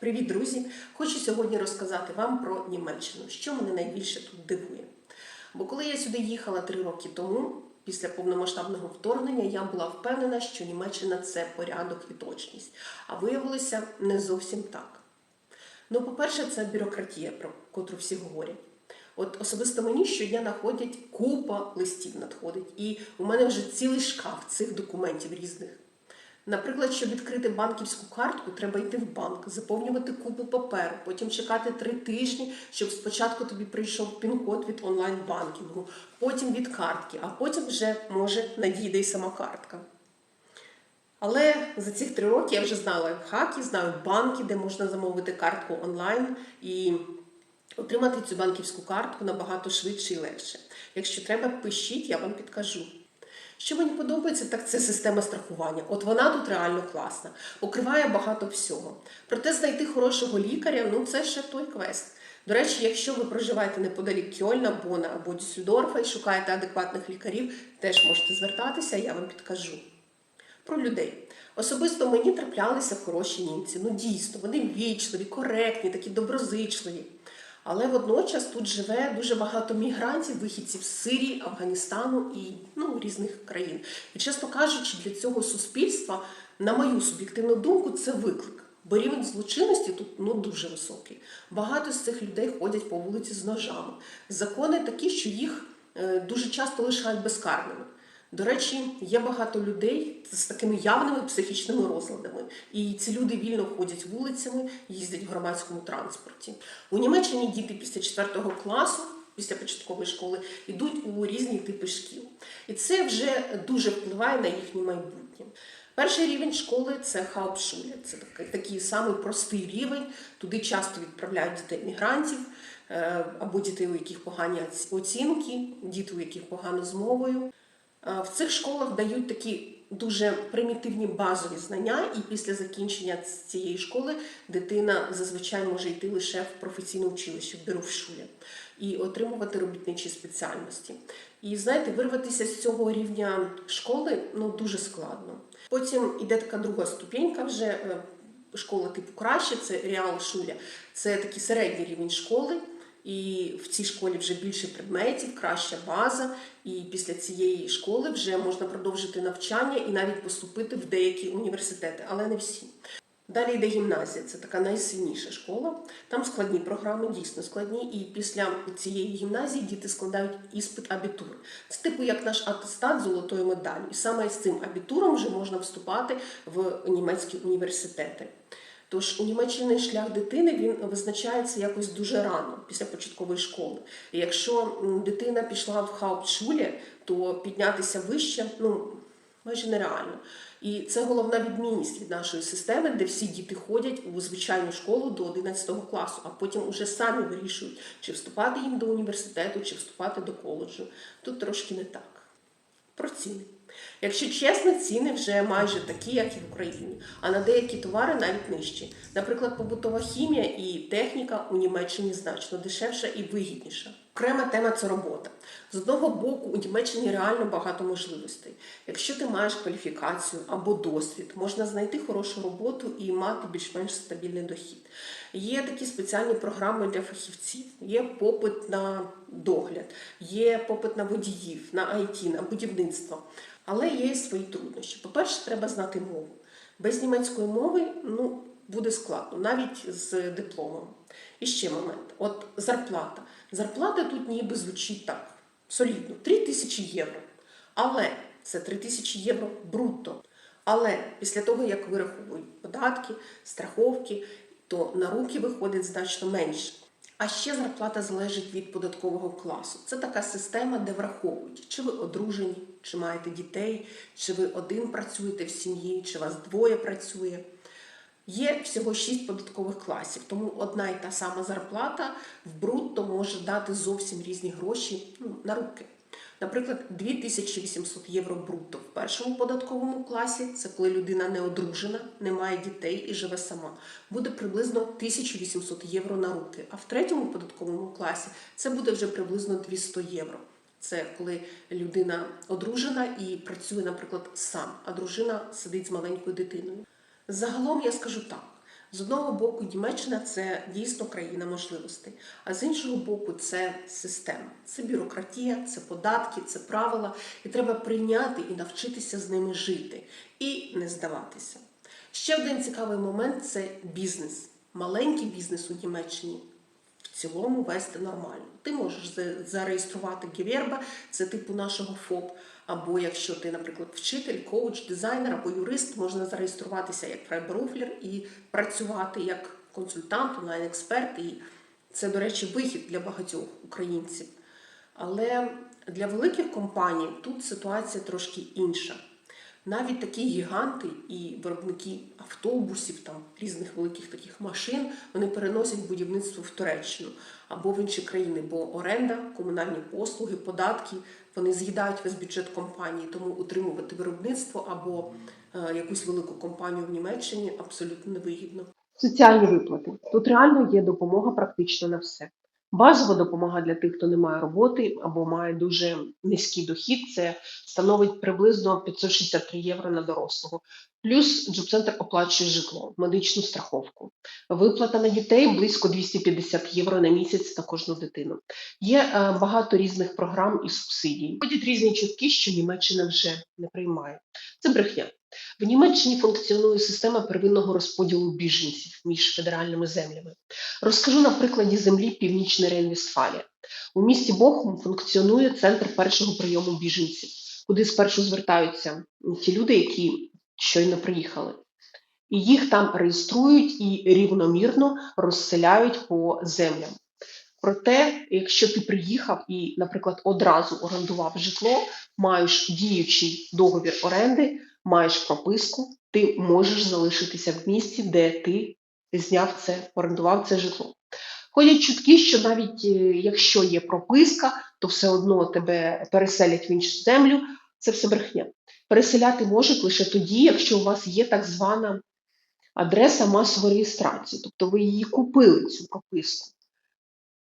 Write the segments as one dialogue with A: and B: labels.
A: Привіт, друзі! Хочу сьогодні розказати вам про Німеччину, що мене найбільше тут дивує. Бо коли я сюди їхала три роки тому, після повномасштабного вторгнення, я була впевнена, що Німеччина це порядок і точність. А виявилося не зовсім так. Ну, по-перше, це бюрократія, про котру всі говорять. От особисто мені щодня находять купа листів надходить, і у мене вже цілий шкаф цих документів різних. Наприклад, щоб відкрити банківську картку, треба йти в банк, заповнювати купу паперу, потім чекати три тижні, щоб спочатку тобі прийшов пін-код від онлайн-банкінгу, потім від картки, а потім вже може надійде й сама картка. Але за цих три роки я вже знала лайфхаки, знаю банки, де можна замовити картку онлайн і отримати цю банківську картку набагато швидше і легше. Якщо треба, пишіть, я вам підкажу. Що мені подобається, так це система страхування. От вона тут реально класна, покриває багато всього. Проте знайти хорошого лікаря ну це ще той квест. До речі, якщо ви проживаєте неподалік Кьольна, Бона або Дюссельдорфа і шукаєте адекватних лікарів, теж можете звертатися, я вам підкажу. Про людей. Особисто мені траплялися хороші німці. Ну дійсно, вони ввічливі, коректні, такі доброзичливі. Але водночас тут живе дуже багато мігрантів, вихідців з Сирії, Афганістану і ну, різних країн. І чесно кажучи, для цього суспільства, на мою суб'єктивну думку, це виклик. Бо рівень злочинності тут ну дуже високий. Багато з цих людей ходять по вулиці з ножами. Закони такі, що їх е, дуже часто лишають безкарними. До речі, є багато людей з такими явними психічними розладами, і ці люди вільно ходять вулицями, їздять в громадському транспорті. У Німеччині діти після 4 класу, після початкової школи, йдуть у різні типи шкіл. І це вже дуже впливає на їхнє майбутнє. Перший рівень школи це хаупшуля. Це такий, такий самий простий рівень. Туди часто відправляють дітей мігрантів е, або дітей, у яких погані оцінки, діти, у яких погано з мовою. В цих школах дають такі дуже примітивні базові знання, і після закінчення цієї школи дитина зазвичай може йти лише в професійне училище, в Беруфшулі, і отримувати робітничі спеціальності. І знаєте, вирватися з цього рівня школи ну дуже складно. Потім іде така друга ступенька вже. е, Школа типу краще, це реал шуля, це такий середній рівень школи. І в цій школі вже більше предметів, краща база. І після цієї школи вже можна продовжити навчання і навіть поступити в деякі університети, але не всі. Далі йде гімназія, це така найсильніша школа. Там складні програми, дійсно складні. І після цієї гімназії діти складають іспит абітур. Це типу як наш атестат з золотою медаллю. І саме з цим абітуром вже можна вступати в німецькі університети. Тож у шлях дитини він визначається якось дуже рано після початкової школи. І якщо дитина пішла в хаупшулі, то піднятися вище ну майже нереально. І це головна відмінність від нашої системи, де всі діти ходять у звичайну школу до 11 класу, а потім уже самі вирішують, чи вступати їм до університету, чи вступати до коледжу. Тут трошки не так. Про ціни. Якщо чесно, ціни вже майже такі, як і в Україні, а на деякі товари навіть нижчі. Наприклад, побутова хімія і техніка у Німеччині значно дешевша і вигідніша. Окрема тема це робота. З одного боку, у Німеччині реально багато можливостей. Якщо ти маєш кваліфікацію або досвід, можна знайти хорошу роботу і мати більш-менш стабільний дохід. Є такі спеціальні програми для фахівців, є попит на догляд, є попит на водіїв, на IT, на будівництво. Але є і свої труднощі. По-перше, треба знати мову. Без німецької мови ну, буде складно, навіть з дипломом. І ще момент: от зарплата. Зарплата тут ніби звучить так: солідно, 3 тисячі євро. Але це 3 тисячі євро брутто. Але після того, як вираховують податки, страховки, то на руки виходить значно менше. А ще зарплата залежить від податкового класу. Це така система, де враховують, чи ви одружені, чи маєте дітей, чи ви один працюєте в сім'ї, чи вас двоє працює. Є всього шість податкових класів, тому одна і та сама зарплата в брутто може дати зовсім різні гроші ну, на руки. Наприклад, 2800 євро брутто в першому податковому класі, це коли людина не одружена, не має дітей і живе сама, буде приблизно 1800 євро на руки. А в третьому податковому класі це буде вже приблизно 200 євро. Це коли людина одружена і працює, наприклад, сам, а дружина сидить з маленькою дитиною. Загалом я скажу так: З одного боку, Німеччина це дійсно країна можливостей, а з іншого боку, це система, це бюрократія, це податки, це правила, і треба прийняти і навчитися з ними жити і не здаватися. Ще один цікавий момент це бізнес. Маленький бізнес у Німеччині цілому вести нормально. Ти можеш зареєструвати Геверба, це типу нашого ФОП. Або якщо ти, наприклад, вчитель, коуч, дизайнер або юрист, можна зареєструватися як фрайберуфлер і працювати як консультант, онлайн-експерт. І це, до речі, вихід для багатьох українців. Але для великих компаній тут ситуація трошки інша. Навіть такі гіганти і виробники автобусів, там різних великих таких машин, вони переносять будівництво в Туреччину або в інші країни, бо оренда, комунальні послуги, податки вони з'їдають весь бюджет компанії, тому утримувати виробництво або е, якусь велику компанію в Німеччині абсолютно невигідно.
B: Соціальні виплати. Тут реально є допомога практично на все. Базова допомога для тих, хто не має роботи або має дуже низький дохід, це становить приблизно 563 євро на дорослого. Плюс джоб-центр оплачує житло, медичну страховку. Виплата на дітей близько 250 євро на місяць на кожну дитину. Є е, багато різних програм і субсидій. Ходять різні чутки, що Німеччина вже не приймає. Це брехня. В Німеччині функціонує система первинного розподілу біженців між федеральними землями. Розкажу на прикладі землі Північної Рейн-Вестфалія. У місті Бохум функціонує центр першого прийому біженців, куди спершу звертаються ті люди, які щойно приїхали. І їх там реєструють і рівномірно розселяють по землям. Проте, якщо ти приїхав і, наприклад, одразу орендував житло, маєш діючий договір оренди, маєш прописку, ти можеш залишитися в місті, де ти зняв це, орендував це житло. Ходять чутки, що навіть е, якщо є прописка, то все одно тебе переселять в іншу землю. Це все брехня. Переселяти можуть лише тоді, якщо у вас є так звана адреса масової реєстрації, тобто ви її купили, цю прописку,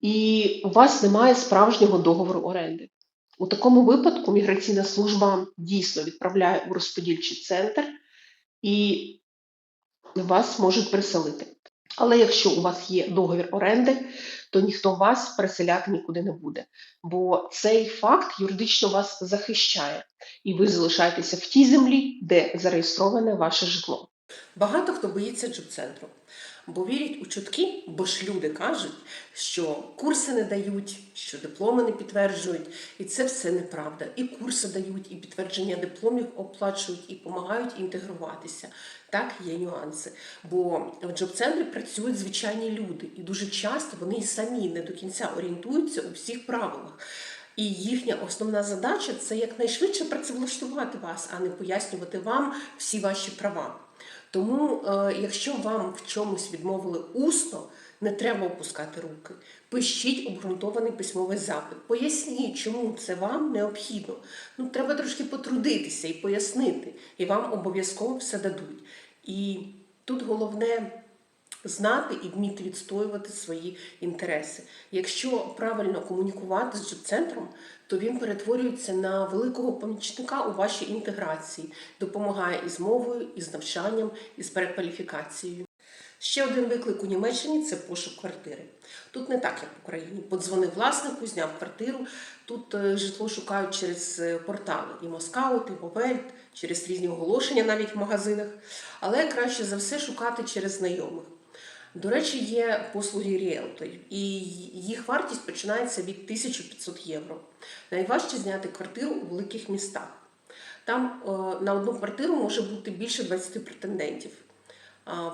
B: і у вас немає справжнього договору оренди. У такому випадку міграційна служба дійсно відправляє у розподільчий центр і вас можуть переселити. Але якщо у вас є договір оренди, то ніхто вас переселяти нікуди не буде. Бо цей факт юридично вас захищає, і ви залишаєтеся в тій землі, де зареєстроване ваше житло.
A: Багато хто боїться джоб-центру, бо вірять у чутки, бо ж люди кажуть, що курси не дають, що дипломи не підтверджують, і це все неправда. І курси дають, і підтвердження дипломів оплачують, і допомагають інтегруватися. Так, є нюанси. Бо в джоб-центрі працюють звичайні люди, і дуже часто вони самі не до кінця орієнтуються у всіх правилах. І їхня основна задача це якнайшвидше працевлаштувати вас, а не пояснювати вам всі ваші права. Тому, е, якщо вам в чомусь відмовили усно, не треба опускати руки. Пишіть обґрунтований письмовий запит. Поясніть, чому це вам необхідно. Ну, треба трошки потрудитися і пояснити, і вам обов'язково все дадуть. І тут головне знати і вміти відстоювати свої інтереси. Якщо правильно комунікувати з джоб-центром, то він перетворюється на великого помічника у вашій інтеграції, допомагає із мовою, із навчанням, із перекваліфікацією. Ще один виклик у Німеччині це пошук квартири. Тут не так, як в Україні. Подзвонив власнику, зняв квартиру. Тут е, житло шукають через е, портали і Москаут, і Бовельт, через різні оголошення навіть в магазинах. Але краще за все шукати через знайомих. До речі, є послуги ріелторів, і їх вартість починається від 1500 євро. Найважче зняти квартиру у великих містах. Там е, на одну квартиру може бути більше 20 претендентів.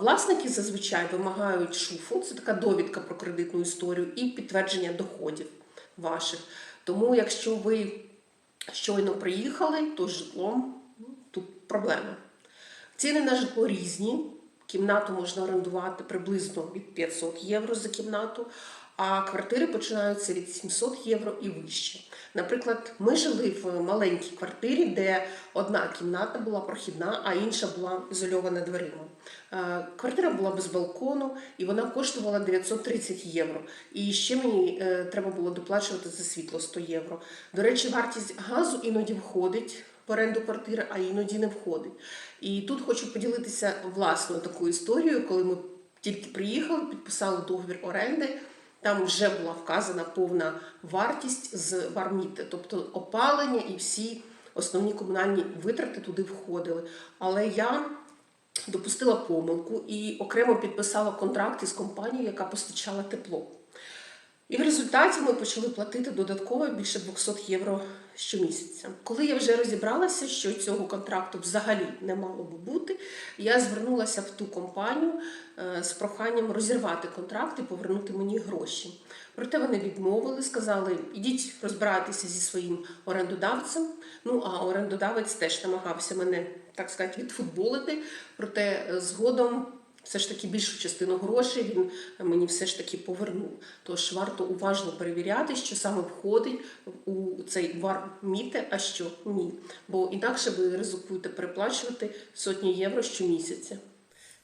A: Власники зазвичай вимагають шуфу, це така довідка про кредитну історію, і підтвердження доходів ваших. Тому, якщо ви щойно приїхали, то з житлом ну, тут проблема. Ціни на житло різні. Кімнату можна орендувати приблизно від 500 євро за кімнату, а квартири починаються від 700 євро і вище. Наприклад, ми жили в маленькій квартирі, де одна кімната була прохідна, а інша була ізольована дверима. Е, Квартира була без балкону і вона коштувала 930 євро. І ще мені е, треба було доплачувати за світло 100 євро. До речі, вартість газу іноді входить в оренду квартири, а іноді не входить. І тут хочу поділитися власною такою історією, коли ми тільки приїхали, підписали договір оренди. Там вже була вказана повна вартість з варміти, тобто опалення і всі основні комунальні витрати туди входили. Але я допустила помилку і окремо підписала контракт із компанією, яка постачала тепло. І в результаті ми почали платити додатково більше 200 євро щомісяця. Коли я вже розібралася, що цього контракту взагалі не мало би бути, я звернулася в ту компанію е, з проханням розірвати контракт і повернути мені гроші. Проте вони відмовили, сказали: ідіть розбирайтеся зі своїм орендодавцем. Ну а орендодавець теж намагався мене, так сказати, відфутболити. Проте е, згодом все ж таки більшу частину грошей він мені все ж таки повернув. Тож варто уважно перевіряти, що саме входить у цей вар міти, а що ні. Бо інакше ви ризикуєте переплачувати сотні євро щомісяця.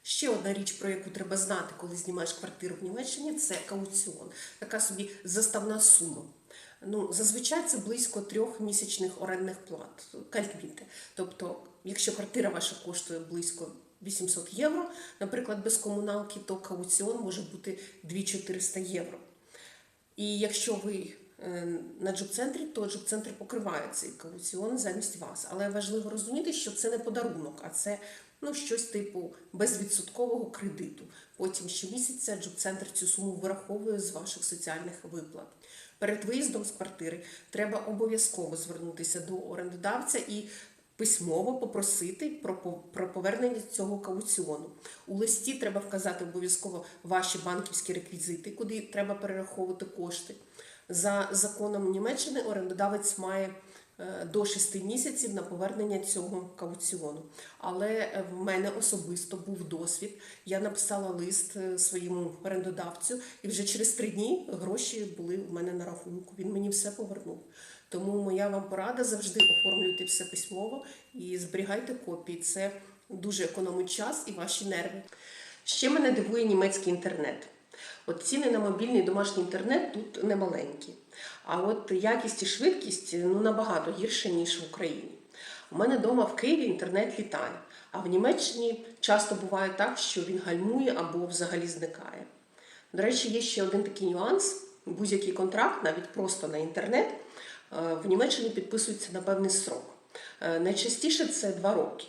A: Ще одна річ, про яку треба знати, коли знімаєш квартиру в Німеччині, це кауціон, така собі заставна сума. Ну, зазвичай це близько трьох місячних орендних плат, калькміти. Тобто, якщо квартира ваша коштує близько 800 євро, наприклад, без комуналки, то кауціон може бути 2400 євро. І якщо ви е, на джоб-центрі, то джоб-центр покриває цей кауціон замість вас. Але важливо розуміти, що це не подарунок, а це ну, щось типу безвідсоткового кредиту. Потім щомісяця джоб-центр цю суму вираховує з ваших соціальних виплат. Перед виїздом з квартири треба обов'язково звернутися до орендодавця і письмово попросити про, повернення цього кауціону. У листі треба вказати обов'язково ваші банківські реквізити, куди треба перераховувати кошти. За законом Німеччини орендодавець має е, до 6 місяців на повернення цього кауціону. Але е, в мене особисто був досвід. Я написала лист е, своєму орендодавцю, і вже через три дні гроші були в мене на рахунку. Він мені все повернув. Тому моя вам порада завжди оформлюйте все письмово і зберігайте копії. Це дуже економить час і ваші нерви. Ще мене дивує німецький інтернет. От ціни на мобільний домашній інтернет тут немаленькі. А от якість і швидкість ну, набагато гірше, ніж в Україні. У мене вдома в Києві інтернет літає, а в Німеччині часто буває так, що він гальмує або взагалі зникає. До речі, є ще один такий нюанс: будь-який контракт, навіть просто на інтернет, в Німеччині підписується на певний срок. Е, Найчастіше це два роки.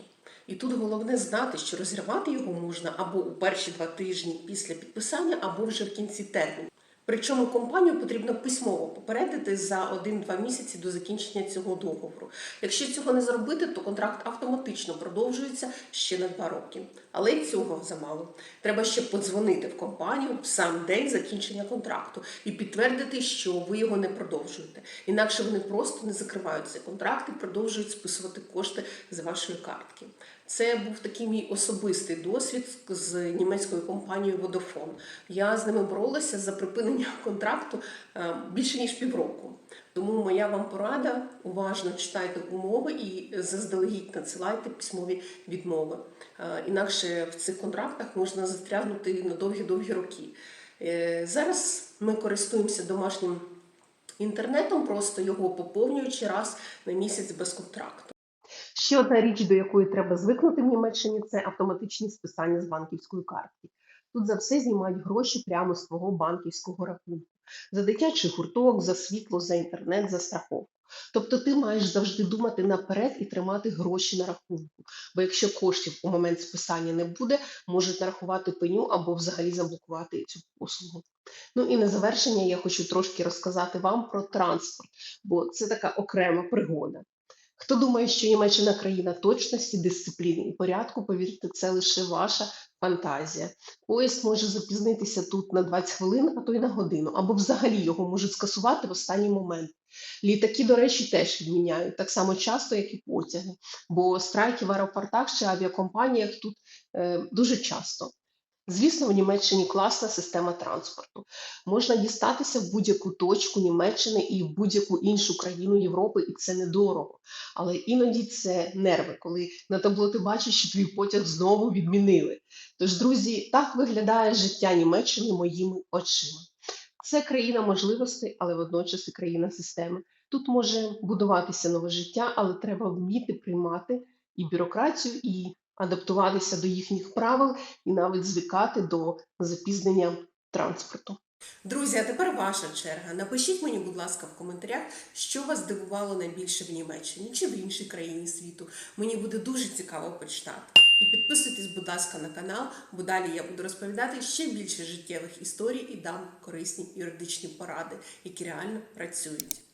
A: І тут головне знати, що розірвати його можна або у перші два тижні після підписання, або вже в кінці терміну. Причому компанію потрібно письмово попередити за 1-2 місяці до закінчення цього договору. Якщо цього не зробити, то контракт автоматично продовжується ще на 2 роки. Але цього замало. Треба ще подзвонити в компанію в сам день закінчення контракту і підтвердити, що ви його не продовжуєте. Інакше вони просто не закривають цей контракт і продовжують списувати кошти з вашої картки. Це був такий мій особистий досвід з німецькою компанією Vodafone. Я з ними боролася за припинення контракту е, більше ніж півроку. Тому моя вам порада: уважно читайте умови і заздалегідь надсилайте письмові відмови. Е, Інакше в цих контрактах можна застрягнути на довгі-довгі роки. Е, Зараз ми користуємося домашнім інтернетом, просто його поповнюючи раз на місяць без контракту.
B: Ще одна річ, до якої треба звикнути в Німеччині, це автоматичні списання з банківської картки. Тут за все знімають гроші прямо з твого банківського рахунку за дитячий гурток, за світло, за інтернет, за страховку. Тобто ти маєш завжди думати наперед і тримати гроші на рахунку. Бо якщо коштів у момент списання не буде, можуть нарахувати пеню або взагалі заблокувати цю послугу. Ну і на завершення я хочу трошки розказати вам про транспорт, бо це така окрема пригода. Хто думає, що Німеччина країна точності, дисципліни і порядку, повірте, це лише ваша фантазія. Поїзд може запізнитися тут на 20 хвилин, а то й на годину, або взагалі його можуть скасувати в останній момент. Літаки, до речі, теж відміняють так само часто, як і потяги, бо страйки в аеропортах чи авіакомпаніях тут е, дуже часто. Звісно, в Німеччині класна система транспорту. Можна дістатися в будь-яку точку Німеччини і в будь-яку іншу країну Європи, і це недорого. Але іноді це нерви, коли на табло ти бачиш, що твій потяг знову відмінили. Тож, друзі, так виглядає життя Німеччини моїми очима. Це країна можливостей, але водночас і країна системи. Тут може будуватися нове життя, але треба вміти приймати і бюрократію, і адаптуватися до їхніх правил і навіть звикати до запізнення транспорту.
A: Друзі, а тепер ваша черга. Напишіть мені, будь ласка, в коментарях, що вас здивувало найбільше в Німеччині чи в іншій країні світу. Мені буде дуже цікаво почитати. І підписуйтесь, будь ласка, на канал, бо далі я буду розповідати ще більше життєвих історій і дам корисні юридичні поради, які реально працюють.